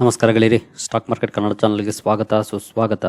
ನಮಸ್ಕಾರ ಗೆಳೆಯರಿ, stock market Kannada ಚಾನಲ್ಗೆ ಸ್ವಾಗತ, ಸುಸ್ವಾಗತ.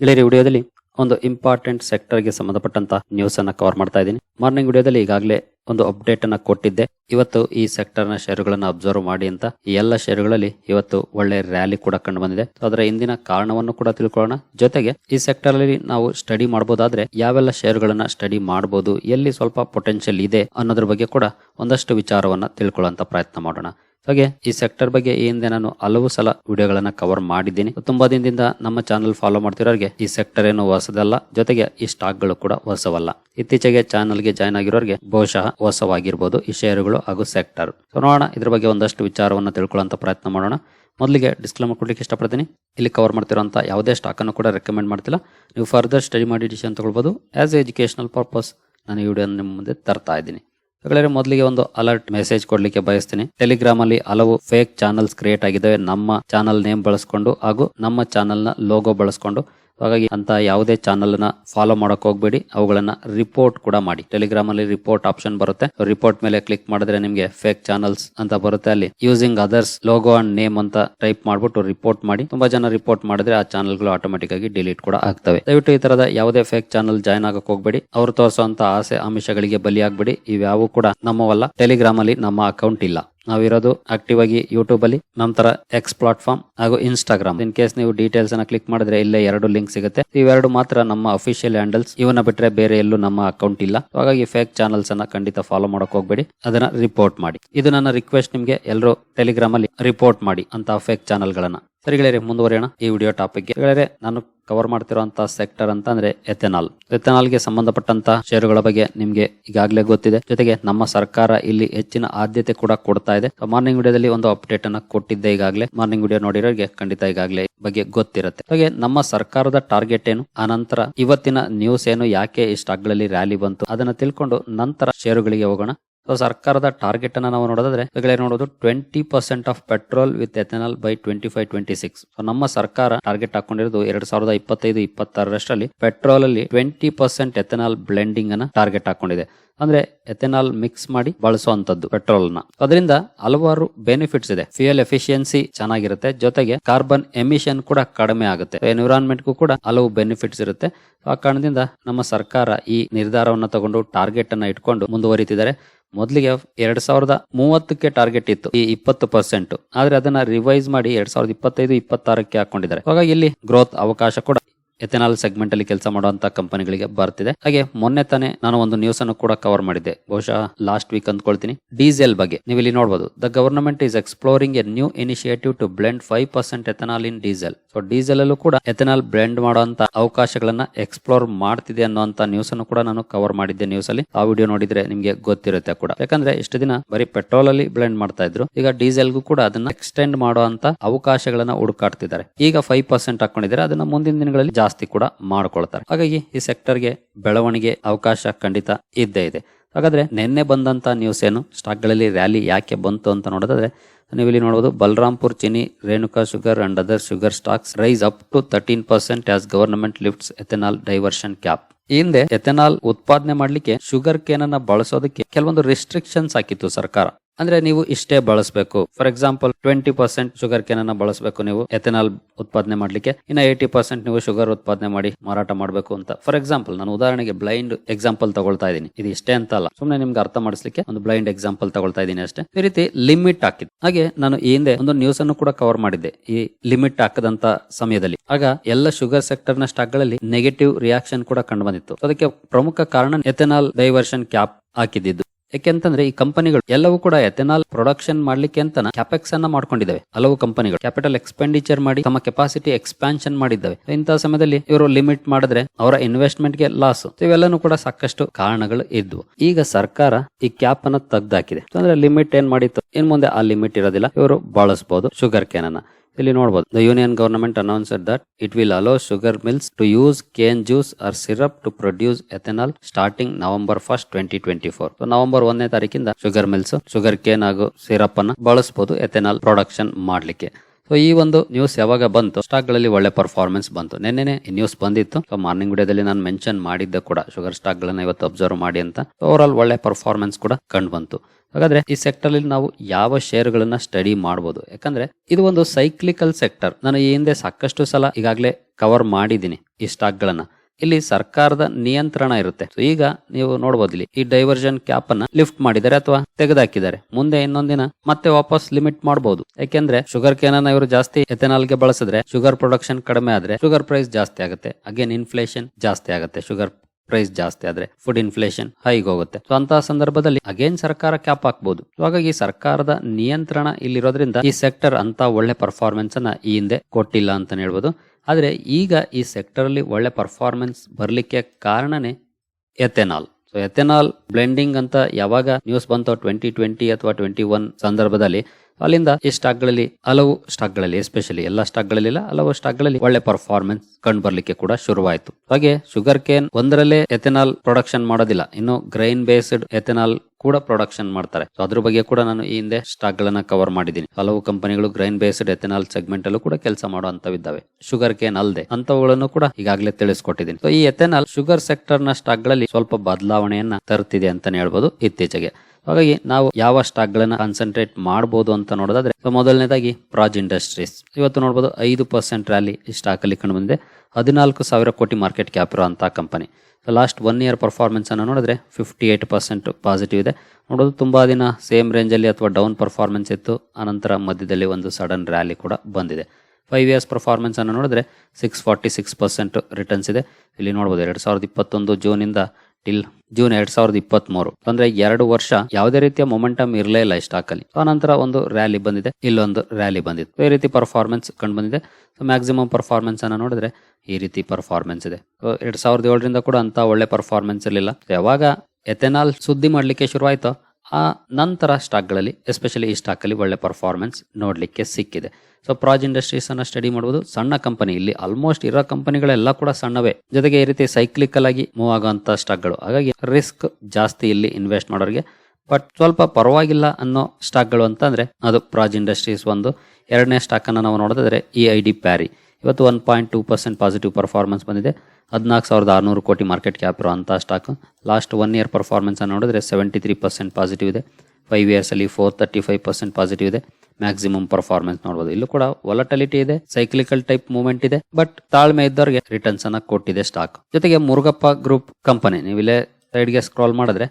ಗೆಳೆಯರಿ, ವಿಡಿಯೋದಲ್ಲಿ ಒಂದು ಇಂಪಾರ್ಟೆಂಟ್ ಸೆಕ್ಟರ್ಗೆ ಸಂಬಂಧಪಟ್ಟಂತ ನ್ಯೂಸ್ ಅನ್ನ ಕವರ್ ಮಾಡ್ತಾ ಇದ್ದೀನಿ. ಮಾರ್ನಿಂಗ್ ವಿಡಿಯೋದಲ್ಲಿ ಈಗಾಗಲೇ ಒಂದು ಅಪ್ಡೇಟ್ ಅನ್ನ ಕೊಟ್ಟಿದ್ದೆ. ಇವತ್ತು ಈ ಸೆಕ್ಟರ್ನ ಷೇರುಗಳನ್ನ ಅಬ್ಸರ್ವ್ ಮಾಡಿ ಅಂತ. ಎಲ್ಲ ಷೇರುಗಳಲ್ಲಿ ಇವತ್ತು ಒಳ್ಳೆ ರ್ಯಾಲಿ ಕೂಡ ಕಂಡು ಬಂದಿದೆ. ಅದರ ಹಿಂದಿನ ಕಾರಣವನ್ನು ಕೂಡ ತಿಳ್ಕೊಳ್ಳೋಣ. ಜೊತೆಗೆ ಈ ಸೆಕ್ಟರ್ ಅಲ್ಲಿ ನಾವು ಸ್ಟಡಿ ಮಾಡಬಹುದಾದ್ರೆ ಯಾವೆಲ್ಲ ಷೇರುಗಳನ್ನ ಸ್ಟಡಿ ಮಾಡಬಹುದು ಎಲ್ಲಿ ಸ್ವಲ್ಪ ಪೊಟೆನ್ಶಿಯಲ್ ಇದೆ ಅನ್ನೋದ್ರ ಬಗ್ಗೆ ಕೂಡ ಒಂದಷ್ಟು ವಿಚಾರವನ್ನ ತಿಳ್ಕೊಳ್ಳುವಂತ ಪ್ರಯತ್ನ ಮಾಡೋಣ. ಹಾಗೆ ಈ ಸೆಕ್ಟರ್ ಬಗ್ಗೆ ಈ ಹಿಂದೆ ನಾನು ಹಲವು ಸಲ ವಿಡಿಯೋಗಳನ್ನ ಕವರ್ ಮಾಡಿದ್ದೀನಿ. ತುಂಬಾ ದಿನದಿಂದ ನಮ್ಮ ಚಾನಲ್ ಫಾಲೋ ಮಾಡ್ತಿರೋರಿಗೆ ಈ ಸೆಕ್ಟರ್ ಏನು ಹೊಸದಲ್ಲ, ಜೊತೆಗೆ ಈ ಸ್ಟಾಕ್ಗಳು ಕೂಡ ಹೊಸವಲ್ಲ. ಇತ್ತೀಚೆಗೆ ಚಾನಲ್ಗೆ ಜಾಯ್ನ್ ಆಗಿರೋರಿಗೆ ಬಹುಶಃ ಹೊಸವಾಗಿರ್ಬೋದು ಈ ಷೇರುಗಳು ಹಾಗೂ ಸೆಕ್ಟರ್ ಸೊ ನೋಡೋಣ, ಇದ್ರ ಬಗ್ಗೆ ಒಂದಷ್ಟು ವಿಚಾರವನ್ನು ತಿಳ್ಕೊಳ್ಳುವಂತ ಪ್ರಯತ್ನ ಮಾಡೋಣ. ಮೊದಲಿಗೆ ಡಿಸ್ಕ್ಲೇಮರ್ ಕೊಡ್ಲಿಕ್ಕೆ ಇಷ್ಟಪಡ್ತೀನಿ. ಇಲ್ಲಿ ಕವರ್ ಮಾಡ್ತಿರೋಂಥ ಯಾವುದೇ ಸ್ಟಾಕ್ ಅನ್ನು ಕೂಡ ರೆಕಮೆಂಡ್ ಮಾಡ್ತಿಲ್ಲ. ನೀವು ಫರ್ದರ್ ಸ್ಟಡಿ ಮಾಡಿ ಡಿಸಿಷನ್ ತಗೊಳ್ಬೋದು. ಆಸ್ ಎಜುಕೇಶನಲ್ ಪರ್ಪಸ್ ನಾನು ಈ ವಿಡಿಯೋ ನಿಮ್ಮ ಮುಂದೆ ತರ್ತಾ ಇದ್ದೀನಿ. ಹಾಗಾದ್ರೆ ಮೊದಲಿಗೆ ಒಂದು ಅಲರ್ಟ್ ಮೆಸೇಜ್ ಕೊಡ್ಲಿಕ್ಕೆ ಬಯಸ್ತೀನಿ. ಟೆಲಿಗ್ರಾಮ್ ಅಲ್ಲಿ ಹಲವು ಫೇಕ್ ಚಾನಲ್ಸ್ ಕ್ರಿಯೇಟ್ ಆಗಿದ್ದಾವೆ. ನಮ್ಮ ಚಾನಲ್ ನೇಮ್ ಬಳಸ್ಕೊಂಡು ಹಾಗೂ ನಮ್ಮ ಚಾನಲ್ನ ಲೋಗೋ ಬಳಸ್ಕೊಂಡು. ಹಾಗಾಗಿ ಅಂತ ಯಾವುದೇ ಚಾನಲ್ನ ಫಾಲೋ ಮಾಡಕ್ ಹೋಗ್ಬೇಡಿ. ಅವುಗಳನ್ನ ರಿಪೋರ್ಟ್ ಕೂಡ ಮಾಡಿ. ಟೆಲಿಗ್ರಾಮ್ ಅಲ್ಲಿ ರಿಪೋರ್ಟ್ ಆಪ್ಷನ್ ಬರುತ್ತೆ. ರಿಪೋರ್ಟ್ ಮೇಲೆ ಕ್ಲಿಕ್ ಮಾಡಿದ್ರೆ ನಿಮಗೆ ಫೇಕ್ ಚಾನಲ್ಸ್ ಅಂತ ಬರುತ್ತೆ. ಅಲ್ಲಿ using others logo and name ಅಂತ ಟೈಪ್ ಮಾಡ್ಬಿಟ್ಟು ರಿಪೋರ್ಟ್ ಮಾಡಿ. ತುಂಬಾ ಜನ ರಿಪೋರ್ಟ್ ಮಾಡಿದ್ರೆ ಆ ಚಾನಲ್ಗಳು ಆಟೋಮೆಟಿಕ್ ಆಗಿ ಡಿಲೀಟ್ ಕೂಡ ಆಗ್ತವೆ. ದಯವಿಟ್ಟು ಈ ತರದ ಯಾವುದೇ ಫೇಕ್ ಚಾನಲ್ ಜಾಯ್ನ್ ಆಗಕ್ ಹೋಗ್ಬೇಡಿ. ಅವ್ರು ತೋರಿಸುವಂತ ಆಸೆ, ಆಮಿಷಗಳಿಗೆ ಬಲಿಯಾಗ್ಬೇಡಿ. ಇವ್ಯಾವು ಕೂಡ ನಮ್ಮವಲ್ಲ. ಟೆಲಿಗ್ರಾಮ್ ಅಲ್ಲಿ ನಮ್ಮ ಅಕೌಂಟ್ ಇಲ್ಲ. ನಾವಿರೋದು ಆಕ್ಟಿವ್ ಆಗಿ ಯೂಟ್ಯೂಬ್ ಅಲ್ಲಿ, ನಂತರ ಎಕ್ಸ್ ಪ್ಲಾಟ್ಫಾರ್ಮ್ ಹಾಗೂ ಇನ್ಸ್ಟಾಗ್ರಾಮ್ ಇನ್ ಕೇಸ್ ನೀವು ಡೀಟೇಲ್ಸ್ ಅನ್ನ ಕ್ಲಿಕ್ ಮಾಡಿದ್ರೆ ಇಲ್ಲೇ ಎರಡು ಲಿಂಕ್ ಸಿಗುತ್ತೆ. ಇವೆರಡು ಮಾತ್ರ ನಮ್ಮ ಅಫಿಷಿಯಲ್ ಹ್ಯಾಂಡಲ್ಸ್ ಇವನ್ನ ಬಿಟ್ರೆ ಬೇರೆ ಎಲ್ಲೂ ನಮ್ಮ ಅಕೌಂಟ್ ಇಲ್ಲ. ಹಾಗಾಗಿ ಫೇಕ್ ಚಾನಲ್ಸ್ ಅನ್ನ ಖಂಡಿತ ಫಾಲೋ ಮಾಡಕ್ ಹೋಗ್ಬೇಡಿ. ಅದನ್ನ ರಿಪೋರ್ಟ್ ಮಾಡಿ. ಇದು ನನ್ನ ರಿಕ್ವೆಸ್ಟ್ ನಿಮ್ಗೆ. ಎಲ್ಲರೂ ಟೆಲಿಗ್ರಾಮ್ ಅಲ್ಲಿ ರಿಪೋರ್ಟ್ ಮಾಡಿ ಅಂತ ಫೇಕ್ ಚಾನಲ್ ಗಳನ್ನ. ಸರಿ ಗೆಳೆಯರೆ, ಮುಂದುವರಿಯೋಣ ಈ ವಿಡಿಯೋ ಟಾಪಿಕ್ ಗೆಳೆಯರೆ, ನಾನು ಕವರ್ ಮಾಡ್ತಿರುವಂತಹ ಸೆಕ್ಟರ್ ಅಂತ ಅಂದ್ರೆ ಎಥೆನಾಲ್ ಎಥೆನಾಲ್ಗೆ ಸಂಬಂಧಪಟ್ಟಂತ ಷೇರುಗಳ ಬಗ್ಗೆ ನಿಮ್ಗೆ ಈಗಾಗಲೇ ಗೊತ್ತಿದೆ. ಜೊತೆಗೆ ನಮ್ಮ ಸರ್ಕಾರ ಇಲ್ಲಿ ಹೆಚ್ಚಿನ ಆದ್ಯತೆ ಕೂಡ ಕೊಡ್ತಾ ಇದೆ. ಮಾರ್ನಿಂಗ್ ವಿಡಿಯೋದಲ್ಲಿ ಒಂದು ಅಪ್ಡೇಟ್ ಅನ್ನ ಕೊಟ್ಟಿದ್ದೆ ಈಗಾಗಲೇ. ಮಾರ್ನಿಂಗ್ ವಿಡಿಯೋ ನೋಡಿರೋರಿಗೆ ಖಂಡಿತ ಈಗಾಗಲೇ ಬಗ್ಗೆ ಗೊತ್ತಿರುತ್ತೆ. ಹಾಗೆ ನಮ್ಮ ಸರ್ಕಾರದ ಟಾರ್ಗೆಟ್ ಏನು? ಆನಂತರ ಇವತ್ತಿನ ನ್ಯೂಸ್ ಏನು? ಯಾಕೆ ಈ ಸ್ಟಾಕ್ಗಳಲ್ಲಿ ರ್ಯಾಲಿ ಬಂತು? ಅದನ್ನ ತಿಳ್ಕೊಂಡು ನಂತರ ಷೇರುಗಳಿಗೆ ಹೋಗೋಣ. ಸೊ ಸರ್ಕಾರದ ಟಾರ್ಗೆಟ್ ಅನ್ನ ನಾವು ನೋಡೋದಾದ್ರೆ ನೋಡೋದು twenty percent of petrol with ethanol by twenty five twenty six ನಮ್ಮ ಸರ್ಕಾರ ಟಾರ್ಗೆಟ್ ಹಾಕೊಂಡಿರೋದು ಎರಡ್ ಸಾವಿರದ ಇಪ್ಪತ್ತೈದು, ಇಪ್ಪತ್ತಾರರಷ್ಟರಲ್ಲಿ ಪೆಟ್ರೋಲ್ ಅಲ್ಲಿ ಟ್ವೆಂಟಿ ಪರ್ಸೆಂಟ್ ಎಥೆನಾಲ್ ಬ್ಲೆಂಡಿಂಗ್ ಅನ್ನ ಟಾರ್ಗೆಟ್ ಹಾಕೊಂಡಿದೆ. ಅಂದ್ರೆ ಎಥೆನಾಲ್ ಮಿಕ್ಸ್ ಮಾಡಿ ಬಳಸುವಂತದ್ದು ಪೆಟ್ರೋಲ್ನ ಅದರಿಂದ ಹಲವಾರು ಬೆನಿಫಿಟ್ಸ್ ಇದೆ. ಫ್ಯೂಯಲ್ ಎಫಿಷಿಯನ್ಸಿ ಚೆನ್ನಾಗಿರುತ್ತೆ. ಜೊತೆಗೆ ಕಾರ್ಬನ್ ಎಮಿಷನ್ ಕೂಡ ಕಡಿಮೆ ಆಗುತ್ತೆ. ಎನ್ವಿರಾನ್ಮೆಂಟ್ಗೂ ಕೂಡ ಹಲವು ಬೆನಿಫಿಟ್ಸ್ ಇರುತ್ತೆ. ಆ ಕಾರಣದಿಂದ ನಮ್ಮ ಸರ್ಕಾರ ಈ ನಿರ್ಧಾರವನ್ನು ತಗೊಂಡು ಟಾರ್ಗೆಟ್ ಅನ್ನ ಇಟ್ಕೊಂಡು ಮುಂದುವರಿತಿದ್ದಾರೆ. ಮೊದಲಿಗೆ ಎರಡ್ ಸಾವಿರದ ಮೂವತ್ತಕ್ಕೆ ಟಾರ್ಗೆಟ್ ಇತ್ತು, ಈ ಇಪ್ಪತ್ತು ಪರ್ಸೆಂಟ್ ಆದ್ರೆ ಅದನ್ನ ರಿವೈಸ್ ಮಾಡಿ ಎರಡ್ ಸಾವಿರದ ಇಪ್ಪತ್ತೈದು, ಇಪ್ಪತ್ತಾರಕ್ಕೆ ಹಾಕೊಂಡಿದ್ದಾರೆ. ಹಾಗಾಗಿ ಇಲ್ಲಿ ಗ್ರೋತ್ ಅವಕಾಶ ಕೂಡ ಎಥೆನಾಲ್ ಸೆಗ್ಮೆಂಟ್ ಅಲ್ಲಿ ಕೆಲಸ ಮಾಡುವಂತ ಕಂಪನಿಗಳಿಗೆ ಬರ್ತಿದೆ. ಹಾಗೆ ಮೊನ್ನೆ ತಾನೆ ನಾನು ಒಂದು ನ್ಯೂಸ್ ಅನ್ನು ಕೂಡ ಕವರ್ ಮಾಡಿದ್ದೆ. ಬಹುಶಃ ಲಾಸ್ಟ್ ವೀಕ್ ಅಂದ್ಕೊಳ್ತೀನಿ. ಡೀಸೆಲ್ ಬಗ್ಗೆ ನೀವು ಇಲ್ಲಿ ನೋಡಬಹುದು the government is exploring a new initiative to blend five percent ethanol in diesel so diesel ಅಲ್ಲೂ ಕೂಡ ಎಥೆನಾಲ್ ಬ್ಲೆಂಡ್ ಮಾಡುವಂತ ಅವಕಾಶಗಳನ್ನ ಎಕ್ಸ್ಪ್ಲೋರ್ ಮಾಡ್ತಿದೆ ಅನ್ನುವಂತ ನ್ಯೂಸ್ ಅನ್ನು ಕೂಡ ನಾನು ಕವರ್ ಮಾಡಿದ್ದೆ ನ್ಯೂಸ್ ಅಲ್ಲಿ. ಆ ವಿಡಿಯೋ ನೋಡಿದ್ರೆ ನಿಮ್ಗೆ ಗೊತ್ತಿರುತ್ತೆ ಕೂಡ. ಯಾಕಂದ್ರೆ ಇಷ್ಟು ದಿನ ಬರೀ ಪೆಟ್ರೋಲ್ ಅಲ್ಲಿ ಬ್ಲೆಂಡ್ ಮಾಡ್ತಾ ಇದ್ರು. ಈಗ ಡೀಸೆಲ್ಗೂ ಕೂಡ ಅದನ್ನ ಎಕ್ಸ್ಟೆಂಡ್ ಮಾಡುವಂತ ಅವಕಾಶಗಳನ್ನ ಹುಡುಕಾಡ್ತಿದ್ದಾರೆ. ಈಗ ಫೈವ್ ಪರ್ಸೆಂಟ್ ಹಾಕೊಂಡಿದ್ದಾರೆ. ಅದನ್ನ ಮುಂದಿನ ದಿನಗಳಲ್ಲಿ ಜಾಸ್ತಿ ಕೂಡ ಮಾಡ್ಕೊಳ್ತಾರೆ. ಹಾಗಾಗಿ ಈ ಸೆಕ್ಟರ್ಗೆ ಬೆಳವಣಿಗೆ ಅವಕಾಶ ಖಂಡಿತ ಇದ್ದೇ ಇದೆ. ಹಾಗಾದ್ರೆ ನಿನ್ನೆ ಬಂದಂತ ನ್ಯೂಸ್ ಏನು? ಸ್ಟಾಕ್ಗಳಲ್ಲಿ ರ್ಯಾಲಿ ಯಾಕೆ ಬಂತು ಅಂತ ನೋಡೋದಾದ್ರೆ, ನೀವು ಇಲ್ಲಿ ನೋಡಬಹುದು Balrampur Chini Renuka sugar and other sugar stocks rise up to thirteen percent as government lifts ethanol diversion cap ಹಿಂದೆ ಎಥೆನಾಲ್ ಉತ್ಪಾದನೆ ಮಾಡ್ಲಿಕ್ಕೆ ಶುಗರ್ ಕೇನ್ ಅನ್ನ ಬಳಸೋದಕ್ಕೆ ಕೆಲವೊಂದು ರಿಸ್ಟ್ರಿಕ್ಷನ್ಸ್ ಹಾಕಿತ್ತು ಸರ್ಕಾರ. ಅಂದ್ರೆ ನೀವು ಇಷ್ಟೇ ಬಳಸಬೇಕು. For example twenty percent sugar cane ಅನ್ನ ಬಳಸಬೇಕು ನೀವು. ಎಥೆನಾಲ್ ಉತ್ಪಾದನೆ ಮಾಡ್ಲಿಕ್ಕೆ. ಇನ್ನ ಏಟಿ ಪರ್ಸೆಂಟ್ ನೀವು ಶುಗರ್ ಉತ್ಪಾದನೆ ಮಾಡಿ ಮಾರಾಟ ಮಾಡಬೇಕು ಅಂತ. ಫಾರ್ ಎಕ್ಸಾಂಪಲ್ ನಾನು ಉದಾಹರಣೆಗೆ ಬ್ಲೈಂಡ್ ಎಕ್ಸಾಂಪಲ್ ತಗೊಳ್ತಾ ಇದ್ದೀನಿ. ಇದು ಇಷ್ಟೇ ಅಂತ ಅಲ್ಲ. ಸುಮ್ಮನೆ ನಿಮ್ಗೆ ಅರ್ಥ ಮಾಡಿಸ್ಲಿಕ್ಕೆ ಒಂದು ಬ್ಲೈಂಡ್ ಎಕ್ಸಾಂಪಲ್ ತಗೊಳ್ತಾ ಇದ್ದೀನಿ ಅಷ್ಟೇ. ಈ ರೀತಿ ಲಿಮಿಟ್ ಹಾಕಿದ್ ಹಾಗೆ ನಾನು ಈ ಹಿಂದೆ ಒಂದು ನ್ಯೂಸ್ ಅನ್ನು ಕೂಡ ಕವರ್ ಮಾಡಿದ್ದೆ. ಈ ಲಿಮಿಟ್ ಹಾಕದಂತ ಸಮಯದಲ್ಲಿ. ಆಗ ಎಲ್ಲ ಶುಗರ್ ಸೆಕ್ಟರ್ನ ಸ್ಟಾಕ್ಗಳಲ್ಲಿ ನೆಗೆಟಿವ್ ರಿಯಾಕ್ಷನ್ ಕೂಡ ಕಂಡು ಬಂದಿತ್ತು. ಅದಕ್ಕೆ ಪ್ರಮುಖ ಕಾರಣ ಎಥೆನಾಲ್ ಡೈವರ್ಷನ್ ಕ್ಯಾಪ್ ಹಾಕಿದ್ದು ಯಾಕೆಂತಂದ್ರೆ ಈ ಕಂಪನಿಗಳು ಎಲ್ಲವೂ ಕೂಡ ಎಥೆನಾಲ್ ಪ್ರೊಡಕ್ಷನ್ ಮಾಡ್ಲಿಕ್ಕೆ ಅಂತ ಕ್ಯಾಪೆಕ್ಸ್ ಅನ್ನ ಮಾಡ್ಕೊಂಡಿದ್ದಾವೆ. ಹಲವು ಕಂಪನಿಗಳು ಕ್ಯಾಪಿಟಲ್ ಎಕ್ಸ್ಪೆಂಡಿಚರ್ ಮಾಡಿ ತಮ್ಮ ಕೆಪಾಸಿಟಿ ಎಕ್ಸ್ಪಾನ್ಷನ್ ಮಾಡಿದ್ದಾವೆ. ಇಂತಹ ಸಮಯದಲ್ಲಿ ಇವರು ಲಿಮಿಟ್ ಮಾಡಿದ್ರೆ ಅವರ ಇನ್ವೆಸ್ಟ್ಮೆಂಟ್ಗೆ ಲಾಸ್ ಇವೆಲ್ಲನೂ ಕೂಡ ಸಾಕಷ್ಟು ಕಾರಣಗಳು ಇದ್ವು. ಈಗ ಸರ್ಕಾರ ಈ ಕ್ಯಾಪ್ ಅನ್ನ ತೆಗ್ದಾಕಿದೆ. ಅಂದ್ರೆ ಲಿಮಿಟ್ ಏನ್ ಮಾಡಿತ್ತು? ಇನ್ ಮುಂದೆ ಆ ಲಿಮಿಟ್ ಇರೋದಿಲ್ಲ. ಇವರು ಬಳಸಬಹುದು ಶುಗರ್ ಕ್ಯಾನ್ ಅನ್ನ. ಇಲ್ಲಿ ನೋಡಬಹುದು the union government announced that it will allow sugar mills to use cane juice or syrup to produce ethanol starting November first twenty twenty four November ಒಂದನೇ ತಾರೀಕಿಂದ ಶುಗರ್ ಮಿಲ್ಸ್ ಶುಗರ್ ಕೇನ್ ಹಾಗೂ syrup ಅನ್ನ ಬಳಸಬಹುದು ethanol production ಮಾಡ್ಲಿಕ್ಕೆ. So ಈ ಒಂದು news ಯಾವಾಗ ಬಂತು? ಸ್ಟಾಕ್ಗಳಲ್ಲಿ ಒಳ್ಳೆ ಪರ್ಫಾರ್ಮೆನ್ಸ್ ಬಂತು. ನಿನ್ನೆ ಈ ನ್ಯೂಸ್ ಬಂದಿತ್ತು. ಸೊ ಮಾರ್ನಿಂಗ್ ವಿಡಿಯೋದಲ್ಲಿ ನಾನು ಮೆನ್ಷನ್ ಮಾಡಿದ್ದೆ ಕೂಡ ಶುಗರ್ ಸ್ಟಾಕ್ ಗಳನ್ನ ಇವತ್ತು ಅಬ್ಸರ್ವ್ ಮಾಡಿ ಅಂತ. ಓವರ್ ಆಲ್ ಒಳ್ಳೆ ಪರ್ಫಾರ್ಮೆನ್ಸ್ ಕೂಡ ಕಂಡು ಬಂತು. ಹಾಗಾದ್ರೆ ಈ ಸೆಕ್ಟರ್ ಅಲ್ಲಿ ನಾವು ಯಾವ ಶೇರ್ಗಳನ್ನ ಸ್ಟಡಿ ಮಾಡಬಹುದು ಯಾಕಂದ್ರೆ ಇದು ಒಂದು ಸೈಕ್ಲಿಕಲ್ ಸೆಕ್ಟರ್ ನಾನು ಈ ಹಿಂದೆ ಸಾಕಷ್ಟು ಸಲ ಈಗಾಗಲೇ ಕವರ್ ಮಾಡಿದ್ದೀನಿ ಈ ಸ್ಟಾಕ್ ಗಳನ್ನ. ಇಲ್ಲಿ ಸರ್ಕಾರದ ನಿಯಂತ್ರಣ ಇರುತ್ತೆ. ಈಗ ನೀವು ನೋಡಬಹುದು ಇಲ್ಲಿ ಈ ಡೈವರ್ಷನ್ ಕ್ಯಾಪ್ ಅನ್ನ ಲಿಫ್ಟ್ ಮಾಡಿದ್ದಾರೆ ಅಥವಾ ತೆಗೆದಾಕಿದ್ದಾರೆ. ಮುಂದೆ ಇನ್ನೊಂದಿನ ಮತ್ತೆ ವಾಪಸ್ ಲಿಮಿಟ್ ಮಾಡಬಹುದು ಯಾಕೆಂದ್ರೆ ಶುಗರ್ ಕೇನ್ ಅನ್ನ ಇವರು ಜಾಸ್ತಿ ಎಥೆನಾಲ್ಗೆ ಬಳಸಿದ್ರೆ ಶುಗರ್ ಪ್ರೊಡಕ್ಷನ್ ಕಡಿಮೆ ಆದ್ರೆ ಶುಗರ್ ಪ್ರೈಸ್ ಜಾಸ್ತಿ ಆಗುತ್ತೆ. ಅಗೇನ್ ಇನ್ಫ್ಲೇಷನ್ ಜಾಸ್ತಿ ಆಗುತ್ತೆ. ಶುಗರ್ ಪ್ರೈಸ್ ಜಾಸ್ತಿ ಆದ್ರೆ ಫುಡ್ ಇನ್ಫ್ಲೇಷನ್ ಹೈಗ್ ಹೋಗುತ್ತೆ. ಸೊ ಅಂತ ಸಂದರ್ಭದಲ್ಲಿ ಅಗೇನ್ ಸರ್ಕಾರ ಕ್ಯಾಪ್ ಹಾಕ್ಬಹುದು ಹಾಗಾಗಿ ಸರ್ಕಾರದ ನಿಯಂತ್ರಣ ಇಲ್ಲಿರೋದ್ರಿಂದ ಈ ಸೆಕ್ಟರ್ ಅಂತ ಒಳ್ಳೆ ಪರ್ಫಾರ್ಮೆನ್ಸ್ ಅನ್ನ ಈ ಹಿಂದೆ ಕೊಟ್ಟಿಲ್ಲ ಅಂತ ಹೇಳ್ಬೋದು. ಆದ್ರೆ ಈಗ ಈ ಸೆಕ್ಟರಲ್ಲಿ ಒಳ್ಳೆ ಪರ್ಫಾರ್ಮೆನ್ಸ್ ಬರಲಿಕ್ಕೆ ಕಾರಣನೇ ಎಥೆನಾಲ್. ಸೊ ಎಥೆನಾಲ್ ಬ್ಲೆಂಡಿಂಗ್ ಅಂತ ಯಾವಾಗ ನ್ಯೂಸ್ ಬಂತು ಟ್ವೆಂಟಿ ಟ್ವೆಂಟಿ ಅಥವಾ ಟ್ವೆಂಟಿ ಒನ್ ಸಂದರ್ಭದಲ್ಲಿ, ಅಲ್ಲಿಂದ ಈ ಸ್ಟಾಕ್ಗಳಲ್ಲಿ ಹಲವು ಸ್ಟಾಕ್ಗಳಲ್ಲಿ ಎಸ್ಪೆಷಲಿ ಎಲ್ಲ ಸ್ಟಾಕ್ಗಳಲ್ಲಿಲ್ಲ ಹಲವು ಸ್ಟಾಕ್ಗಳಲ್ಲಿ ಒಳ್ಳೆ ಪರ್ಫಾರ್ಮೆನ್ಸ್ ಕಂಡು ಬರಲಿಕ್ಕೆ ಕೂಡ ಶುರುವಾಯಿತು. ಹಾಗೆ ಶುಗರ್ ಕೇನ್ ಒಂದರಲ್ಲೇ ಎಥೆನಾಲ್ ಪ್ರೊಡಕ್ಷನ್ ಮಾಡೋದಿಲ್ಲ. ಇನ್ನು ಗ್ರೈನ್ ಬೇಸ್ಡ್ ಎಥೆನಾಲ್ ಕೂಡ ಪ್ರೊಡಕ್ಷನ್ ಮಾಡ್ತಾರೆ. ಸೊ ಅದ್ರ ಬಗ್ಗೆ ಕೂಡ ನಾನು ಈ ಹಿಂದೆ ಸ್ಟಾಕ್ ಗಳನ್ನ ಕವರ್ ಮಾಡಿದ್ದೀನಿ. ಹಲವು ಕಂಪನಿಗಳು ಗ್ರೈನ್ ಬೇಸ್ಡ್ ಎಥೆನಾಲ್ ಸೆಗ್ಮೆಂಟ್ ಅಲ್ಲೂ ಕೂಡ ಕೆಲಸ ಮಾಡುವಂತವಿದ್ದಾವೆ ಶುಗರ್ ಕೇನ್ ಅಲ್ಲದೆ ಅಂತವುಗಳನ್ನು ಕೂಡ ಈಗಾಗಲೇ ತಿಳಿಸ್ಕೊಟ್ಟಿದ್ದೀನಿ. ಸೊ ಈ ಎಥೆನಾಲ್ ಶುಗರ್ ಸೆಕ್ಟರ್ನ ಸ್ಟಾಕ್ಗಳಲ್ಲಿ ಸ್ವಲ್ಪ ಬದಲಾವಣೆಯನ್ನ ತರುತ್ತಿದೆ ಅಂತಾನೆ ಹೇಳ್ಬೋದು ಇತ್ತೀಚೆಗೆ. ಹಾಗಾಗಿ ನಾವು ಯಾವ ಸ್ಟಾಕ್ ಗಳನ್ನ ಕಾನ್ಸಂಟ್ರೇಟ್ ಮಾಡಬಹುದು ಅಂತ ನೋಡೋದಾದ್ರೆ ಮೊದಲನೇದಾಗಿ ಪ್ರಾಜ್ ಇಂಡಸ್ಟ್ರೀಸ್. ಇವತ್ತು ನೋಡಬಹುದು ಐದು ಪರ್ಸೆಂಟ್ ರ್ಯಾಲಿ ಈ ಸ್ಟಾಕ್ ಅಲ್ಲಿ ಕಂಡು ಬಂದಿದೆ. ಹದಿನಾಲ್ಕು ಸಾವಿರ ಕೋಟಿ ಮಾರ್ಕೆಟ್ ಕ್ಯಾಪ್ ಇರುವಂತಹ company last one year performance ಅನ್ನು ನೋಡಿದ್ರೆ ಫಿಫ್ಟಿ ಏಟ್ ಪರ್ಸೆಂಟ್ ಪಾಸಿಟಿವ್ ಇದೆ. ನೋಡೋದು ತುಂಬಾ ದಿನ ಸೇಮ್ ರೇಂಜ್ ಅಲ್ಲಿ ಅಥವಾ ಡೌನ್ ಪರ್ಫಾರ್ಮೆನ್ಸ್ ಇತ್ತು. ಅನಂತರ ಮಧ್ಯದಲ್ಲಿ ಒಂದು ಸಡನ್ ರ್ಯಾಲಿ ಕೂಡ ಬಂದಿದೆ. ಫೈವ್ ಇಯರ್ಸ್ ಪರ್ಫಾರ್ಮೆನ್ಸ್ ಅನ್ನು ನೋಡಿದ್ರೆ six forty six percent returns ಇದೆ. ಇಲ್ಲಿ ನೋಡಬಹುದು ಎರಡ್ ಸಾವಿರದ ಇಪ್ಪತ್ತೊಂದು ಜೂನ್ ಇಂದ ಟಿಲ್ ಜೂನ್ ಎರಡ್ ಸಾವಿರದ ಇಪ್ಪತ್ತ್ ಮೂರು ಅಂದ್ರೆ ಎರಡು ವರ್ಷ ಯಾವುದೇ ರೀತಿಯ ಮೊಮೆಂಟಮ್ ಇರಲೇ ಇಲ್ಲ ಸ್ಟಾಕ್ ಅಲ್ಲಿ. ಆನಂತರ ಒಂದು ರ್ಯಾಲಿ ಬಂದಿದೆ. ಇಲ್ಲೊಂದು ರ್ಯಾಲಿ ಬಂದಿದೆ ಈ ರೀತಿ ಪರ್ಫಾರ್ಮೆನ್ಸ್ ಕಂಡು ಬಂದಿದೆ. ಮ್ಯಾಕ್ಸಿಮಮ್ ಪರ್ಫಾರ್ಮೆನ್ಸ್ ಅನ್ನ ನೋಡಿದ್ರೆ ಈ ರೀತಿ ಪರ್ಫಾರ್ಮೆನ್ಸ್ ಇದೆ. ಸೊ ಎರಡ್ ಸಾವಿರದ ಏಳರಿಂದ ಕೂಡ ಅಂತ ಒಳ್ಳೆ ಪರ್ಫಾರ್ಮೆನ್ಸ್ ಇರಲಿಲ್ಲ ಯಾವಾಗ ಎಥೆನಾಲ್ ಸುದ್ದಿ ಮಾಡ್ಲಿಕ್ಕೆ ಶುರುವಾಯ್ತೋ ಆ ನಂತರ ಸ್ಟಾಕ್ಗಳಲ್ಲಿ ಎಸ್ಪೆಷಲಿ ಈ ಸ್ಟಾಕಲ್ಲಿ ಒಳ್ಳೆ ಪರ್ಫಾರ್ಮೆನ್ಸ್ ನೋಡಲಿಕ್ಕೆ ಸಿಕ್ಕಿದೆ. ಸೊ ಪ್ರಾಜ್ ಇಂಡಸ್ಟ್ರೀಸ್ ಅನ್ನ ಸ್ಟಡಿ ಮಾಡ್ಬೋದು. ಸಣ್ಣ ಕಂಪನಿ ಇಲ್ಲಿ ಆಲ್ಮೋಸ್ಟ್ ಇರೋ ಕಂಪನಿಗಳೆಲ್ಲ ಕೂಡ ಸಣ್ಣವೇ. ಜೊತೆಗೆ ಈ ರೀತಿ ಸೈಕ್ಲಿಕಲ್ ಆಗಿ ಮೂವ್ ಆಗುವಂತ ಸ್ಟಾಕ್ಗಳು. ಹಾಗಾಗಿ ರಿಸ್ಕ್ ಜಾಸ್ತಿ ಇಲ್ಲಿ ಇನ್ವೆಸ್ಟ್ ಮಾಡೋರಿಗೆ. ಬಟ್ ಸ್ವಲ್ಪ ಪರವಾಗಿಲ್ಲ ಅನ್ನೋ ಸ್ಟಾಕ್ಗಳು ಅಂತಂದರೆ, ಅದು ಪ್ರಾಜ್ ಇಂಡಸ್ಟ್ರೀಸ್ ಒಂದು. ಎರಡನೇ ಸ್ಟಾಕನ್ನು ನಾವು ನೋಡೋದಾದರೆ ಇ ಐ ಡಿ ಪ್ಯಾರಿ ಇವತ್ತು one point two percent positive performance ಬಂದಿದೆ. ಹದಿನಾಲ್ಕು ಸಾವಿರದ ಆರುನೂರು ಕೋಟಿ ಮಾರ್ಕೆಟ್ ಕ್ಯಾಪ್ ಇರುವಂತಹ stock last one year performance ನೋಡಿದ್ರೆ ಸೆವೆಂಟಿ ತ್ರೀ ಪರ್ಸೆಂಟ್ ಪಾಸಿಟಿವ್ ಇದೆ. Five ಇಯರ್ಸಲ್ಲಿ four thirty five percent positive ಇದೆ. ಮ್ಯಾಕ್ಸಿಮಮ್ ಪರ್ಫಾರ್ಮೆನ್ಸ್ ನೋಡಬಹುದು ಇಲ್ಲೂ ಕೂಡ ಒಲಟಿಲಿಟಿ ಇದೆ ಸೈಕ್ಲಿಕಲ್ ಟೈಪ್ ಮೂವ್ಮೆಂಟ್ ಇದೆ ಬಟ್ ತಾಳ್ಮೆ ಇದ್ದವ್ರಿಗೆ ರಿಟರ್ನ್ಸ್ ಅನ್ನ ಕೊಟ್ಟಿದೆ ಸ್ಟಾಕ್ ಜೊತೆಗೆ ಮುರುಗಪ್ಪ ಗ್ರೂಪ್ ಕಂಪನಿ ನೀವು ಇಲ್ಲೇ ಸೈಡ್ಗೆ ಸ್ಕ್ರಾಲ್ ಮಾಡಿದ್ರೆ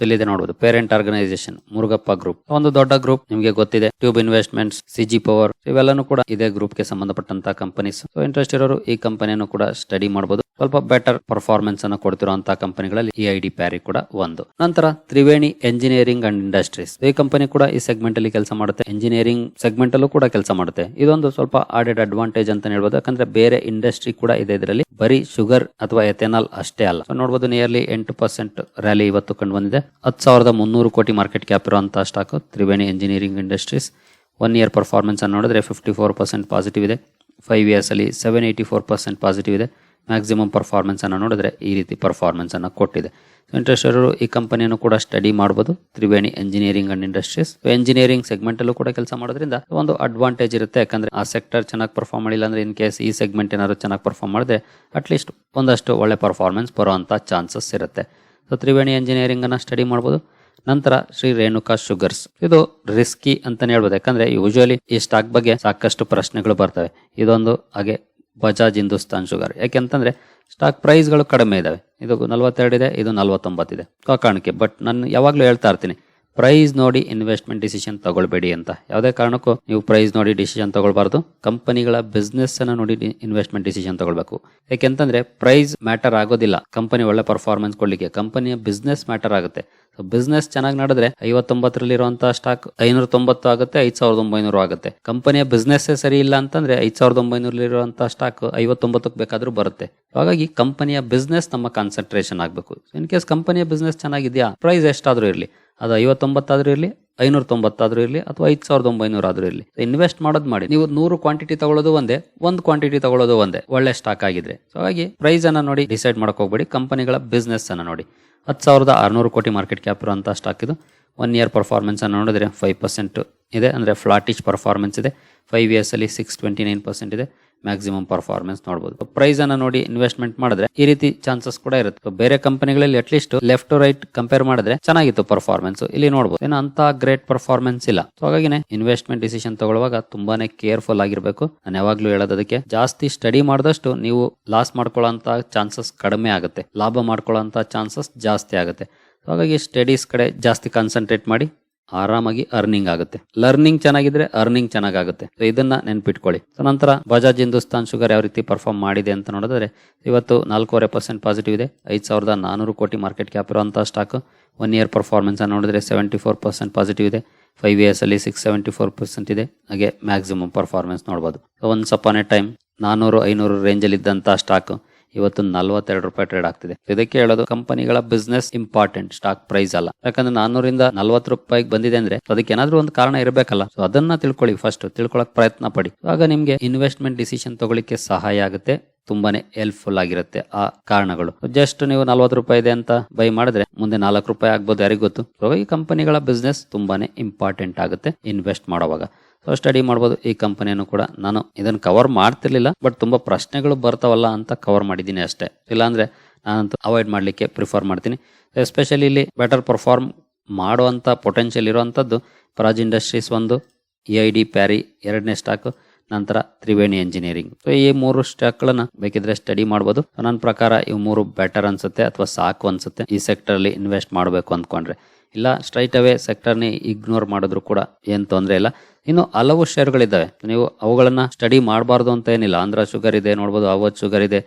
ಇಲ್ಲಿದೆ ನೋಡಬಹುದು ಪೇರೆಂಟ್ ಆರ್ಗನೈಸೇಷನ್ ಮುರುಗಪ್ಪ ಗ್ರೂಪ್ ಒಂದು ದೊಡ್ಡ ಗ್ರೂಪ್ ನಿಮಗೆ ಗೊತ್ತಿದೆ. ಟ್ಯೂಬ್ ಇನ್ವೆಸ್ಟ್ಮೆಂಟ್ಸ್ ಸಿಜಿ ಪವರ್ ಇವೆಲ್ಲನೂ ಕೂಡ ಇದೇ ಗ್ರೂಪ್ಗೆ ಸಂಬಂಧಪಟ್ಟಂತ ಕಂಪನೀಸ್ ಇಂಟ್ರೆಸ್ಟ್ ಇರೋರು ಈ ಕಂಪನಿಯನ್ನು ಕೂಡ ಸ್ಟಡಿ ಮಾಡಬಹುದು ಸ್ವಲ್ಪ ಬೆಟರ್ ಪರ್ಫಾರ್ಮೆನ್ಸ್ ಅನ್ನು ಕೊಡ್ತಿರುವಂತಹ ಕಂಪನಿಗಳಲ್ಲಿ ಈ ಐ ಡಿ ಪ್ಯಾರಿ ಕೂಡ ಒಂದು. ನಂತರ ತ್ರಿವೇಣಿ ಎಂಜಿನಿಯರಿಂಗ್ ಅಂಡ್ ಇಂಡಸ್ಟ್ರೀಸ್ ಈ ಕಂಪನಿ ಕೂಡ ಈ ಸೆಗ್ಮೆಂಟ್ ಅಲ್ಲಿ ಕೆಲಸ ಮಾಡುತ್ತೆ. ಎಂಜಿನಿಯರಿಂಗ್ ಸೆಗ್ಮೆಂಟ್ ಅಲ್ಲೂ ಕೂಡ ಕೆಲಸ ಮಾಡುತ್ತೆ. ಇದೊಂದು ಸ್ವಲ್ಪ ಆಡೆಡ್ ಅಡ್ವಾಂಟೇಜ್ ಅಂತ ಹೇಳ್ಬೋದು. ಯಾಕಂದ್ರೆ ಬೇರೆ ಇಂಡಸ್ಟ್ರಿ ಕೂಡ ಇದೆ ಇದರಲ್ಲಿ. ಬರೀ ಶುಗರ್ ಅಥವಾ ಎಥೆನಾಲ್ ಅಷ್ಟೇ ಅಲ್ಲ. ನೋಡಬಹುದು ನಿಯರ್ಲಿ ಎಂಟು ಪರ್ಸೆಂಟ್ ರ್ಯಾಲಿ ಇವತ್ತು ಕಂಡು ಬಂದಿದೆ. ಹತ್ತು ಸಾವಿರದ ಮುನ್ನೂರು ಕೋಟಿ ಮಾರ್ಕೆಟ್ ಕ್ಯಾಪ್ ಇರುವಂತಹ stock Triveni engineering industries one year performance ಅನ್ನು ನೋಡಿದ್ರೆ ಫಿಫ್ಟಿ ಫೋರ್ ಪರ್ಸೆಂಟ್ ಪಾಸಿಟಿವ್ ಇದೆ. ಫೈವ್ ಇಯರ್ಸ್ ಅಲ್ಲಿ seven eighty four percent positive ಇದೆ. ಮ್ಯಾಕ್ಸಿಮಮ್ ಪರ್ಫಾರ್ಮೆನ್ಸನ್ನು ನೋಡಿದ್ರೆ ಈ ರೀತಿ ಪರ್ಫಾರ್ಮೆನ್ಸನ್ನು ಕೊಟ್ಟಿದೆ. ಇಂಟ್ರೆಸ್ಟ್ ಇರೋರು ಈ ಕಂಪನಿಯನ್ನು ಕೂಡ ಸ್ಟಡಿ ಮಾಡಬಹುದು Triveni engineering and industries engineering segment ಅಲ್ಲೂ ಕೂಡ ಕೆಲಸ ಮಾಡೋದ್ರಿಂದ ಒಂದು ಅಡ್ವಾಂಟೇಜ್ ಇರುತ್ತೆ. ಯಾಕಂದ್ರೆ ಆ ಸೆಕ್ಟರ್ ಚೆನ್ನಾಗಿ ಪರ್ಫಾರ್ಮ್ ಮಾಡಿಲ್ಲ ಅಂದ್ರೆ ಇನ್ ಕೇಸ್ ಈ ಸೆಗ್ಮೆಂಟ್ ಏನಾದ್ರು ಚೆನ್ನಾಗಿ ಪರ್ಫಾರ್ಮ್ ಮಾಡಿದ್ರೆ ಅಟ್ಲೀಸ್ಟ್ ಒಂದಷ್ಟು ಒಳ್ಳೆ ಪರ್ಫಾರ್ಮೆನ್ಸ್ ಬರುವಂಥ ಚಾನ್ಸಸ್ ಇರುತ್ತೆ. ಸೊ ತ್ರಿವೇಣಿ ಎಂಜಿನಿಯರಿಂಗ್ ಅನ್ನ ಸ್ಟಡಿ ಮಾಡಬಹುದು ನಂತರ ಶ್ರೀ ರೇಣುಕಾ ಶುಗರ್ಸ್ ಇದು ರಿಸ್ಕಿ ಅಂತಾನೆ ಹೇಳ್ಬೋದು. ಯಾಕಂದ್ರೆ ಯೂಶುವಲಿ ಈ ಸ್ಟಾಕ್ ಬಗ್ಗೆ ಸಾಕಷ್ಟು ಪ್ರಶ್ನೆಗಳು ಬರ್ತವೆ. ಇದೊಂದು ಹಾಗೆ ಬಜಾಜ್ ಹಿಂದೂಸ್ತಾನ್ ಶುಗರ್. ಯಾಕೆಂತಂದ್ರೆ ಸ್ಟಾಕ್ ಪ್ರೈಸ್ಗಳು ಕಡಿಮೆ ಇದಾವೆ. ಇದು ನಲ್ವತ್ತೆರಡು ಇದೆ, ಇದು ನಲ್ವತ್ತೊಂಬತ್ತಿದೆ ಆ ಕಾರಣಕ್ಕೆ ಬಟ್ ನಾನು ಯಾವಾಗಲೂ ಹೇಳ್ತಾ ಇರ್ತೀನಿ ಪ್ರೈಸ್ ನೋಡಿ ಇನ್ವೆಸ್ಟ್ಮೆಂಟ್ ಡಿಸಿಷನ್ ತಗೊಳ್ಬೇಡಿ ಅಂತ. ಯಾವುದೇ ಕಾರಣಕ್ಕೂ ನೀವು ಪ್ರೈಸ್ ನೋಡಿ ಡಿಸಿಷನ್ ತಗೊಳ್ಬಾರ್ದು. ಕಂಪನಿಗಳ ಬಿಸ್ನೆಸ್ ಅನ್ನ ನೋಡಿ ಇನ್ವೆಸ್ಟ್ಮೆಂಟ್ ಡಿಸಿಷನ್ ತಗೊಳ್ಬೇಕು. ಯಾಕೆಂತಂದ್ರೆ ಪ್ರೈಸ್ ಮ್ಯಾಟರ್ ಆಗೋದಿಲ್ಲ. ಕಂಪನಿ ಒಳ್ಳೆ ಪರ್ಫಾರ್ಮೆನ್ಸ್ ಕೊಡ್ಲಿಕ್ಕೆ ಕಂಪನಿಯ ಬಿಸ್ನೆಸ್ ಮ್ಯಾಟರ್ ಆಗುತ್ತೆ. ಬಿಸ್ನೆಸ್ ಚೆನ್ನಾಗಿ ನಡೆದ್ರೆ ಐವತ್ತೊಂಬತ್ತರಲ್ಲಿ ಇರುವಂತಹ ಸ್ಟಾಕ್ ಐನೂರ ತೊಂಬತ್ತು ಆಗುತ್ತೆ ಐದ್ ಸಾವಿರದ ಒಂಬೈನೂರು ಆಗುತ್ತೆ. ಕಂಪನಿಯ ಬಿಸ್ನೆಸ್ ಸರಿ ಇಲ್ಲ ಅಂತಂದ್ರೆ ಐದ್ ಸಾವಿರದ ಒಂಬೈನೂರಲ್ಲಿ ಇರುವಂತಹ ಸ್ಟಾಕ್ ಐವತ್ತೊಂಬತ್ತಕ್ಕೆ ಬೇಕಾದ್ರೂ ಬರುತ್ತೆ. ಹಾಗಾಗಿ ಕಂಪನಿಯ ಬಿಸ್ನೆಸ್ ನಮ್ಮ ಕಾನ್ಸಂಟ್ರೇಷನ್ ಆಗಬೇಕು. ಇನ್ ಕೇಸ್ ಕಂಪನಿಯ ಬಿಸ್ನೆಸ್ ಚೆನ್ನಾಗಿದೆಯಾ, ಪ್ರೈಸ್ ಎಷ್ಟಾದ್ರೂ ಇರಲಿ. ಅದು ಐವತ್ತೊಂಬತ್ತಾದ್ರೂ ಇರಲಿ ಐನೂರ ತೊಂಬತ್ತಾದ್ರೂ ಇರಲಿ, ಅಥವಾ ಐದು ಸಾವಿರದ ಒಂಬೈನೂರ ಆದ್ರೂ ಇರಲಿ ಇನ್ವೆಸ್ಟ್ ಮಾಡೋದು ಮಾಡಿ. ನೀವು ನೂರು ಕ್ವಾಂಟಿಟಿ ತಗೊಳ್ಳೋದು ಒಂದೇ, ಒಂದು ಕ್ವಾಂಟಿಟಿ ತಗೊಳ್ಳೋದು ಒಂದೇ. ಒಳ್ಳೆ ಸ್ಟಾಕ್ ಆಗಿದ್ರೆ. ಸೊ ಹಾಗಾಗಿ ಪ್ರೈಸ್ ಅನ್ನ ನೋಡಿ ಡಿಸೈಡ್ ಮಾಡಕ್ ಹೋಗ್ಬೇಡಿ. ಕಂಪನಿಗಳ ಬಿಸ್ನೆಸ್ ಅನ್ನ ನೋಡಿ. ಹತ್ತು ಸಾವಿರದ ಆರುನೂರು ಕೋಟಿ ಮಾರ್ಕೆಟ್ ಕ್ಯಾಪ್ ಇರುವಂತಹ ಸ್ಟಾಕ್ ಇದು. ಒನ್ ಇಯರ್ ಪರ್ಫಾರ್ಮೆನ್ಸ್ ಅನ್ನು ನೋಡಿದ್ರೆ ಫೈವ್ ಪರ್ಸೆಂಟ್ ಇದೆ. ಅಂದರೆ ಫ್ಲಾಟಿಶ್ ಪರ್ಫಾರ್ಮೆನ್ಸ್ ಇದೆ. ಫೈವ್ ಇಯರ್ಸಲ್ಲಿ ಸಿಕ್ಸ್ ಟ್ವೆಂಟಿ ನೈನ್ ಪರ್ಸೆಂಟ್ ಇದೆ. ಮ್ಯಾಕ್ಸಿಮಮ್ ಪರ್ಫಾರ್ಮೆನ್ಸ್ ನೋಡಬಹುದು ಪ್ರೈಸ್ ಅನ್ನ ನೋಡಿ ಇನ್ವೆಸ್ಟ್ಮೆಂಟ್ ಮಾಡಿದ್ರೆ ಈ ರೀತಿ ಚಾನ್ಸಸ್ ಕೂಡ ಇರುತ್ತೆ. ಬೇರೆ ಕಂಪನಿಗಳಲ್ಲಿ at least left to right compare ಮಾಡಿದ್ರೆ ಚೆನ್ನಾಗಿತ್ತು ಪರ್ಫಾರ್ಮೆನ್ಸ್ ಇಲ್ಲಿ ನೋಡಬಹುದು ಏನೋ ಅಂತ ಗ್ರೇಟ್ ಪರ್ಫಾರ್ಮೆನ್ಸ್ ಇಲ್ಲ. ಸೊ ಹಾಗಾಗಿನೇ ಇನ್ವೆಸ್ಟ್ಮೆಂಟ್ ಡಿಸಿಷನ್ ತಗೊಳ್ಳುವಾಗ ತುಂಬಾನೇ ಕೇರ್ಫುಲ್ ಆಗಿರಬೇಕು. ನಾನು ಯಾವಾಗ್ಲೂ ಹೇಳೋದಕ್ಕೆ ಜಾಸ್ತಿ ಸ್ಟಡಿ ಮಾಡಿದಷ್ಟು ನೀವು ಲಾಸ್ ಮಾಡ್ಕೊಳ್ಳೋಂತ ಚಾನ್ಸಸ್ ಕಡಿಮೆ ಆಗುತ್ತೆ. ಲಾಭ ಮಾಡ್ಕೊಳ್ಳೋಂತ ಚಾನ್ಸಸ್ ಜಾಸ್ತಿ ಆಗುತ್ತೆ. ಹಾಗಾಗಿ ಸ್ಟಡೀಸ್ ಕಡೆ ಜಾಸ್ತಿ ಕಾನ್ಸಂಟ್ರೇಟ್ ಮಾಡಿ ಆರಾಮಾಗಿ ಅರ್ನಿಂಗ್ ಆಗುತ್ತೆ. ಲರ್ನಿಂಗ್ ಚೆನ್ನಾಗಿದ್ರೆ ಅರ್ನಿಂಗ್ ಚೆನ್ನಾಗುತ್ತೆ ಸೊ ಇದನ್ನ ನೆನ್ಪಿಟ್ಕೊಳ್ಳಿ. ಸೊ ನಂತರ ಬಜಾಜ್ ಹಿಂದೂಸ್ತಾನ್ ಶುಗರ್ ಯಾವ ರೀತಿ ಪರ್ಫಾರ್ಮ್ ಮಾಡಿದೆ ಅಂತ ನೋಡಿದ್ರೆ, ಇವತ್ತು ನಾಲ್ಕೂವರೆ ಪರ್ಸೆಂಟ್ ಪಾಸಿಟಿವ್ ಇದೆ. ಐದು ಸಾವಿರದ ನಾನೂರು ಕೋಟಿ ಮಾರ್ಕೆಟ್ ಕ್ಯಾಪ್ ಇರುವಂತಹ ಸ್ಟಾಕ್ ಒನ್ ಇಯರ್ ಪರ್ಫಾರ್ಮೆನ್ಸ್ ನೋಡಿದ್ರೆ ಸೆವೆಂಟಿ ಫೋರ್ ಪರ್ಸೆಂಟ್ ಪಾಸಿಟಿವ್ ಇದೆ. ಫೈವ್ ಇಯರ್ಸ್ ಅಲ್ಲಿ ಸಿಕ್ಸ್ ಸೆವೆಂಟಿ ಫೋರ್ ಪರ್ಸೆಂಟ್ ಇದೆ. ಹಾಗೆ ಮ್ಯಾಕ್ಸಿಮಮ್ ಪರ್ಫಾರ್ಮೆನ್ಸ್ ನೋಡಬಹುದು ಒನ್ಸ್ ಅಪಾನ್ ಎ ಟೈಮ್ ನಾನೂರು, ಐನೂರು ರೇಂಜಲ್ಲಿ ಇದ್ದಂತಹ ಸ್ಟಾಕ್ ಇವತ್ತು ನಲ್ವತ್ತೆರಡು ರೂಪಾಯಿ ಟ್ರೇಡ್ ಆಗ್ತಿದೆ. ಇದಕ್ಕೆ ಹೇಳೋದು ಕಂಪನಿಗಳ ಬಿಸ್ನೆಸ್ ಇಂಪಾರ್ಟೆಂಟ್ ಸ್ಟಾಕ್ ಪ್ರೈಸ್ ಅಲ್ಲ. ಯಾಕಂದ್ರೆ ನಾನೂರಿಂದ ನಲ್ವತ್ತು ರೂಪಾಯಿಗೆ ಬಂದಿದೆ ಅಂದ್ರೆ ಅದಕ್ಕೆ ಏನಾದ್ರೂ ಒಂದು ಕಾರಣ ಇರಬೇಕಲ್ಲ. ಸೊ ಅದನ್ನ ತಿಳ್ಕೊಳ್ಳಿ ಫಸ್ಟ್ ತಿಳ್ಕೊಳಕ್ ಪ್ರಯತ್ನ ಪಡಿ. ಆಗ ನಿಮ್ಗೆ ಇನ್ವೆಸ್ಟ್ಮೆಂಟ್ ಡಿಸಿಷನ್ ತಗೊಳ್ಳಿಕ್ಕೆ ಸಹಾಯ ಆಗುತ್ತೆ. ತುಂಬಾನೇ ಹೆಲ್ಪ್ಫುಲ್ ಆಗಿರುತ್ತೆ ಆ ಕಾರಣಗಳು. ಜಸ್ಟ್ ನೀವು ನಲ್ವತ್ತು ರೂಪಾಯಿ ಇದೆ ಅಂತ ಬೈ ಮಾಡಿದ್ರೆ ಮುಂದೆ ನಾಲ್ಕು ರೂಪಾಯಿ ಆಗ್ಬೋದು ಯಾರಿಗೊತ್ತು ಗೊತ್ತು? ಈ ಕಂಪನಿಗಳ ಬಿಸ್ನೆಸ್ ತುಂಬಾನೇ ಇಂಪಾರ್ಟೆಂಟ್ ಆಗುತ್ತೆ ಇನ್ವೆಸ್ಟ್ ಮಾಡುವಾಗ. ಸೊ ಸ್ಟಡಿ ಮಾಡ್ಬೋದು. ಈ ಕಂಪನಿಯನ್ನು ಕೂಡ ನಾನು ಇದನ್ನು ಕವರ್ ಮಾಡ್ತಿರ್ಲಿಲ್ಲ ಬಟ್ ತುಂಬಾ ಪ್ರಶ್ನೆಗಳು ಬರ್ತಾವಲ್ಲ ಅಂತ ಕವರ್ ಮಾಡಿದ್ದೀನಿ ಅಷ್ಟೇ. ಇಲ್ಲಾಂದ್ರೆ ನಾನಂತೂ ಅವಾಯ್ಡ್ ಮಾಡಲಿಕ್ಕೆ ಪ್ರಿಫರ್ ಮಾಡ್ತೀನಿ. ಎಸ್ಪೆಷಲಿ ಇಲ್ಲಿ ಬೆಟರ್ ಪರ್ಫಾರ್ಮ್ ಮಾಡುವಂಥ ಪೊಟೆನ್ಷಿಯಲ್ ಇರುವಂಥದ್ದು ಪ್ರಾಜ್ ಇಂಡಸ್ಟ್ರೀಸ್ ಒಂದು ಎ ಐ ಡಿ ಪ್ಯಾರಿ ಎರಡನೇ ಸ್ಟಾಕ್ ನಂತರ ತ್ರಿವೇಣಿ ಎಂಜಿನಿಯರಿಂಗ್ ಸೊ ಈ ಮೂರು ಸ್ಟಾಕ್ಗಳನ್ನು ಬೇಕಿದ್ರೆ ಸ್ಟಡಿ ಮಾಡ್ಬೋದು. ನನ್ನ ಪ್ರಕಾರ ಇವು ಮೂರು ಬೆಟರ್ ಅನ್ಸುತ್ತೆ, ಅಥವಾ ಸಾಕು ಅನ್ಸುತ್ತೆ. ಈ ಸೆಕ್ಟರ್ ಅಲ್ಲಿ ಇನ್ವೆಸ್ಟ್ ಮಾಡಬೇಕು ಅಂದ್ಕೊಂಡ್ರೆ. ಇಲ್ಲ ಸ್ಟ್ರೈಟ್ ಅವೇ ಸೆಕ್ಟರ್ನೇ ಇಗ್ನೋರ್ ಮಾಡಿದ್ರು ಕೂಡ ಏನು ತೊಂದರೆ ಇಲ್ಲ. ಇನ್ನು ಹಲವು ಶೇರ್ಗಳಿದ್ದಾವೆ ನೀವು ಅವುಗಳನ್ನು ಸ್ಟಡಿ ಮಾಡಬಾರ್ದು ಅಂತ ಏನಿಲ್ಲ. ಆಂಧ್ರ ಶುಗರ್ ಇದೆ, ನೋಡ್ಬೋದು ಅವತ್ ಶುಗರ್ ಇದೆ.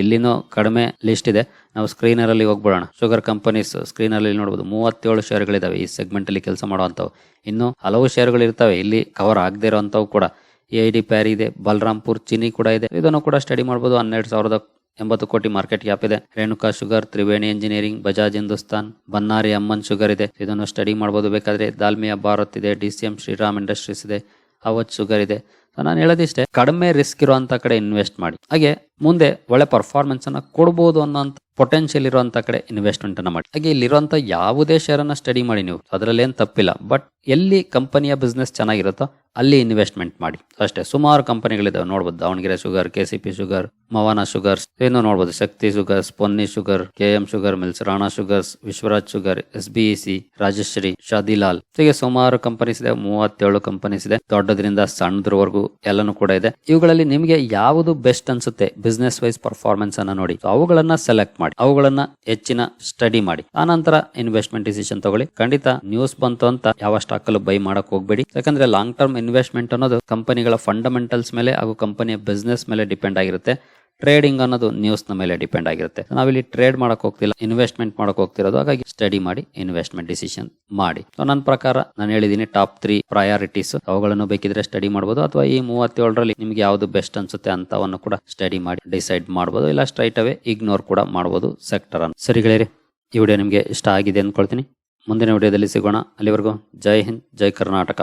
ಇಲ್ಲಿನೂ ಕಡಿಮೆ ಲಿಸ್ಟ್ ಇದೆ. ನಾವು ಸ್ಕ್ರೀನರಲ್ಲಿ ಹೋಗ್ಬಿಡೋಣ. ಶುಗರ್ ಕಂಪನೀಸ್ ಸ್ಕ್ರೀನಲ್ಲಿ ನೋಡ್ಬೋದು ಮೂವತ್ತೇಳು ಶೇರ್ಗಳಿದ್ದಾವೆ ಈ ಸೆಗ್ಮೆಂಟಲ್ಲಿ ಕೆಲಸ ಮಾಡುವಂಥವು. ಇನ್ನು ಹಲವು ಶೇರ್ಗಳು ಇರ್ತವೆ. ಇಲ್ಲಿ ಕವರ್ ಆಗದೆ ಇರೋವಂಥವು ಕೂಡ. ಎ ಐ ಡಿ ಪ್ಯಾರಿ ಇದೆ ಬಲರಾಮ್ಪುರ್ ಚಿನಿ ಕೂಡ ಇದೆ. ಇದನ್ನು ಕೂಡ ಸ್ಟಡಿ ಮಾಡ್ಬೋದು. ಹನ್ನೆರಡು ಸಾವಿರದ ಎಂಬತ್ತು ಕೋಟಿ ಮಾರ್ಕೆಟ್ ಕ್ಯಾಪ್ ಇದೆ. Renuka sugar, Triveni engineering Bajaj Hindustan, Bannari Amman sugar ಇದೆ. ಇದನ್ನು ಸ್ಟಡಿ ಮಾಡಬಹುದು ಬೇಕಾದ್ರೆ ದಾಲ್ಮಿಯಾ ಭಾರತ್ ಇದೆ D C M Shriram industries ಇದೆ, ಅವತ್ ಶುಗರ್ ಇದೆ. ನಾನು ಹೇಳೋದಿಷ್ಟೇ, ಕಡಿಮೆ ರಿಸ್ಕ್ ಇರುವಂತ ಕಡೆ ಇನ್ವೆಸ್ಟ್ ಮಾಡಿ. ಹಾಗೆ ಮುಂದೆ ಒಳ್ಳೆ ಪರ್ಫಾರ್ಮೆನ್ಸ್ ಅನ್ನ ಕೊಡಬಹುದು ಅನ್ನೋಂಥ ಪೊಟೆನ್ಷಿಯಲ್ ಇರುವಂತ ಕಡೆ ಇನ್ವೆಸ್ಟ್ಮೆಂಟ್ ಅನ್ನ ಮಾಡಿ. ಹಾಗೆ ಇಲ್ಲಿರುವಂತ ಯಾವುದೇ ಶೇರ್ ಅನ್ನ ಸ್ಟಡಿ ಮಾಡಿ ನೀವು. ಅದರಲ್ಲಿ ಏನ್ ತಪ್ಪಿಲ್ಲ. ಬಟ್ ಎಲ್ಲಿ ಕಂಪನಿಯ ಬಿಸ್ನೆಸ್ ಚೆನ್ನಾಗಿರುತ್ತೋ ಅಲ್ಲಿ ಇನ್ವೆಸ್ಟ್ಮೆಂಟ್ ಮಾಡಿ. ಅಷ್ಟೇ, ಸುಮಾರು ಕಂಪನಿಗಳಿದಾವೆ ನೋಡ್ಬೋದು, Davangere sugar K C P sugar Mawana sugars ಏನು ನೋಡ್ಬೋದು, Shakti sugars Ponni sugar K M sugar mills Rana sugars Vishwaraj sugar S B C Rajshree Shadilal ಹೀಗೆ ಸುಮಾರು ಕಂಪನೀಸ್ ಇದೆ, ಮೂವತ್ತೇಳು ಕಂಪನೀಸ್ ಇದೆ. ದೊಡ್ಡದ್ರಿಂದ ಸಣ್ಣದ್ರವರೆಗೂ ಎಲ್ಲನೂ ಕೂಡ ಇದೆ. ಇವುಗಳಲ್ಲಿ ನಿಮಗೆ ಯಾವುದು ಬೆಸ್ಟ್ ಅನ್ಸುತ್ತೆ? ಬಿಸ್ನೆಸ್ ವೈಸ್ ಪರ್ಫಾರ್ಮೆನ್ಸ್ ಅನ್ನ ನೋಡಿ. ಅವುಗಳನ್ನ ಸೆಲೆಕ್ಟ್ ಮಾಡಿ. ಅವುಗಳನ್ನ ಹೆಚ್ಚಿನ ಸ್ಟಡಿ ಮಾಡಿ. ಆನಂತರ ಇನ್ವೆಸ್ಟ್ಮೆಂಟ್ ಡಿಸಿಷನ್ ತಗೊಳ್ಳಿ. ಖಂಡಿತ ನ್ಯೂಸ್ ಬಂತು ಅಂತ ಯಾವ ಸ್ಟಾಕ್ ಅಲ್ಲೂ ಬೈ ಮಾಡಕ್ ಹೋಗ್ಬೇಡಿ. ಯಾಕಂದ್ರೆ ಲಾಂಗ್ ಟರ್ಮ್ ಇನ್ವೆಸ್ಟ್ಮೆಂಟ್ ಅನ್ನೋದು ಕಂಪನಿಗಳ ಫಂಡಮೆಂಟಲ್ಸ್ ಮೇಲೆ ಹಾಗೂ ಕಂಪನಿಯ ಬಿಸ್ನೆಸ್ ಮೇಲೆ ಡಿಪೆಂಡ್ ಆಗಿರುತ್ತೆ. ಟ್ರೇಡಿಂಗ್ ಅನ್ನೋದು ನ್ಯೂಸ್ನ ಮೇಲೆ ಡಿಪೆಂಡ್ ಆಗಿರುತ್ತೆ. ನಾವಿಲ್ಲಿ ಟ್ರೇಡ್ ಮಾಡಕ್ ಹೋಗ್ತಿಲ್ಲ ಇನ್ವೆಸ್ಟ್ಮೆಂಟ್ ಮಾಡಕ್ ಹೋಗ್ತಿರೋದು. ಹಾಗಾಗಿ ಸ್ಟಡಿ ಮಾಡಿ ಇನ್ವೆಸ್ಟ್ಮೆಂಟ್ ಡಿಸಿಷನ್ ಮಾಡಿ. ನನ್ನ ಪ್ರಕಾರ ನಾನು ಹೇಳಿದೀನಿ ಟಾಪ್ ತ್ರೀ ಪ್ರಯಾರಿಟೀಸ್ ಅವುಗಳನ್ನು ಬೇಕಿದ್ರೆ ಸ್ಟಡಿ ಮಾಡಬಹುದು ಅಥವಾ ಈ ಮೂವತ್ತೇಳರಲ್ಲಿ ನಿಮ್ಗೆ ಯಾವ್ದು ಬೆಸ್ಟ್ ಅನ್ಸುತ್ತೆ ಅಂತವನ್ನು ಕೂಡ ಸ್ಟಡಿ ಮಾಡಿ ಡಿಸೈಡ್ ಮಾಡಬಹುದು ಇಲ್ಲ ಸ್ಟ್ರೈಟ್ ಅವೇ ಇಗ್ನೋರ್ ಕೂಡ ಮಾಡಬಹುದು ಸೆಕ್ಟರ್ ಅನ್ನು. ಸರಿ ಗೆಳೆಯರಿ, ಈ ವಿಡಿಯೋ ನಿಮಗೆ ಇಷ್ಟ ಆಗಿದೆ ಅಂದ್ಕೊಳ್ತೀನಿ ಮುಂದಿನ ವಿಡಿಯೋದಲ್ಲಿ ಸಿಗೋಣ. ಅಲ್ಲಿವರೆಗೂ ಜೈ ಹಿಂದ್, ಜೈ ಕರ್ನಾಟಕ.